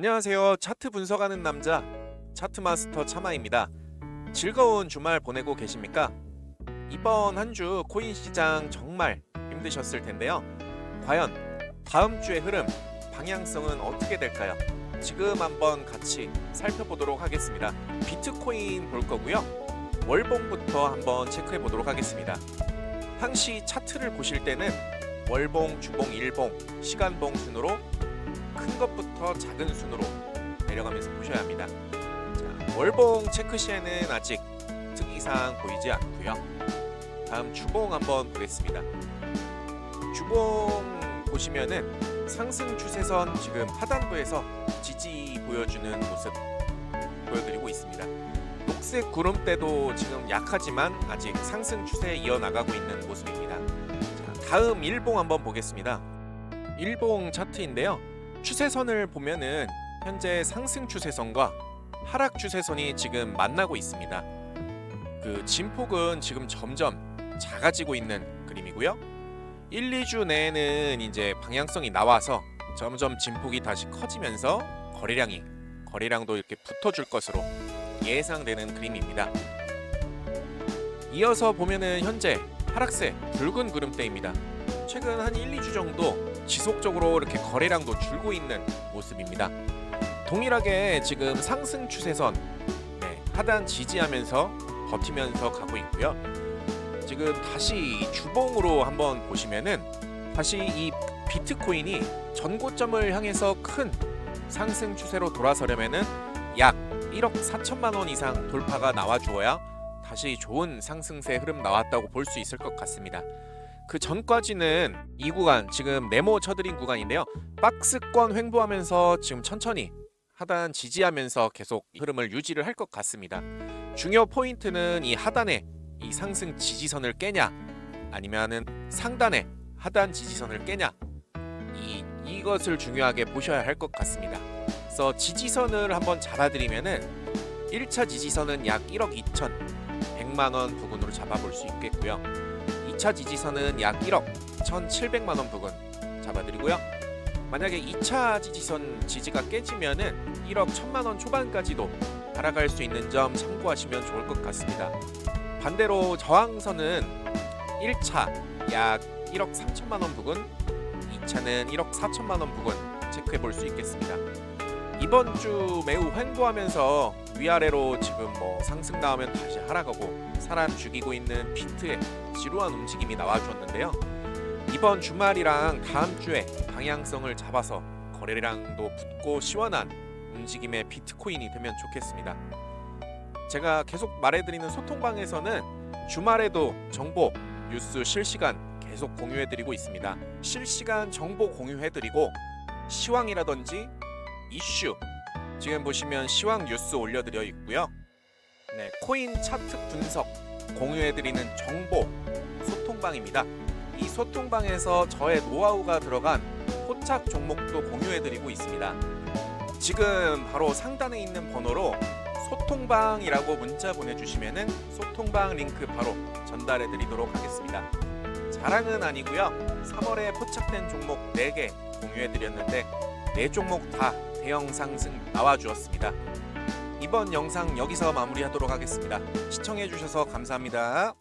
안녕하세요. 차트 분석하는 남자 차트 마스터 차마입니다. 즐거운 주말 보내고 계십니까? 이번 한 주 코인 시장 정말 힘드셨을 텐데요. 과연 다음 주의 흐름 방향성은 어떻게 될까요? 지금 한번 같이 살펴보도록 하겠습니다. 비트코인 볼 거고요. 월봉부터 한번 체크해 보도록 하겠습니다. 항시 차트를 보실 때는 월봉, 주봉, 일봉, 시간봉 순으로 큰 것부터 작은 순으로 내려가면서 보셔야 합니다. 자, 월봉 체크 시에는 아직 특이사항 보이지 않고요. 다음 주봉 한번 보겠습니다. 주봉 보시면은 상승 추세선 지금 하단부에서 지지 보여주는 모습 보여드리고 있습니다. 녹색 구름대도 지금 약하지만 아직 상승 추세에 이어나가고 있는 모습입니다. 자, 다음 일봉 한번 보겠습니다. 일봉 차트인데요. 추세선을 보면은 현재 상승 추세선과 하락 추세선이 지금 만나고 있습니다. 그 진폭은 지금 점점 작아지고 있는 그림이고요. 1, 2주 내에는 이제 방향성이 나와서 점점 진폭이 다시 커지면서 거래량이 거래량도 이렇게 붙어줄 것으로 예상되는 그림입니다. 이어서 보면은 현재 하락세 붉은 구름대입니다. 최근 한 1, 2주 정도 지속적으로 이렇게 거래량도 줄고 있는 모습입니다. 동일하게 지금 상승 추세선 네, 하단 지지하면서 버티면서 가고 있고요. 지금 다시 주봉으로 한번 보시면은 다시 이 비트코인이 전고점을 향해서 큰 상승 추세로 돌아서려면은 약 1억 4천만 원 이상 돌파가 나와 주어야 다시 좋은 상승세 흐름 나왔다고 볼 수 있을 것 같습니다. 그 전까지는 이 구간 지금 네모 쳐드린 구간인데요. 박스권 횡보하면서 지금 천천히 하단 지지하면서 계속 흐름을 유지를 할 것 같습니다. 중요 포인트는 이 하단에 이 상승 지지선을 깨냐 아니면은 상단에 하단 지지선을 깨냐 이 이것을 중요하게 보셔야 할 것 같습니다. 그래서 지지선을 한번 잡아드리면은 1차 지지선은 약 1억 2천 100만 원 부근으로 잡아볼 수 있겠고요. 2차 지지선은 약 1억 1,700만 원 부근 잡아드리고요. 만약에 2차 지지선 지지가 깨지면은 1억 1천만 원 초반까지도 날아갈 수 있는 점 참고하시면 좋을 것 같습니다. 반대로 저항선은 1차 약 1억 3천만 원 부근, 2차는 1억 4천만 원 부근 체크해 볼 수 있겠습니다. 이번 주 매우 횡보하면서 위아래로 지금 뭐 상승 나오면 다시 하락하고 사람 죽이고 있는 비트의 지루한 움직임이 나와주었는데요. 이번 주말이랑 다음 주에 방향성을 잡아서 거래량도 붙고 시원한 움직임의 비트코인이 되면 좋겠습니다. 제가 계속 말해드리는 소통방에서는 주말에도 정보, 뉴스 실시간 계속 공유해드리고 있습니다. 실시간 정보 공유해드리고 시황이라든지 이슈 지금 보시면 시황 뉴스 올려드려 있고요. 네, 코인 차트 분석 공유해드리는 정보 소통방입니다. 이 소통방에서 저의 노하우가 들어간 포착 종목도 공유해드리고 있습니다. 지금 바로 상단에 있는 번호로 소통방이라고 문자 보내주시면은 소통방 링크 바로 전달해드리도록 하겠습니다. 자랑은 아니고요. 3월에 포착된 종목 4개 공유해드렸는데 4종목 다 대형 상승 나와주었습니다. 이번 영상 여기서 마무리하도록 하겠습니다. 시청해주셔서 감사합니다.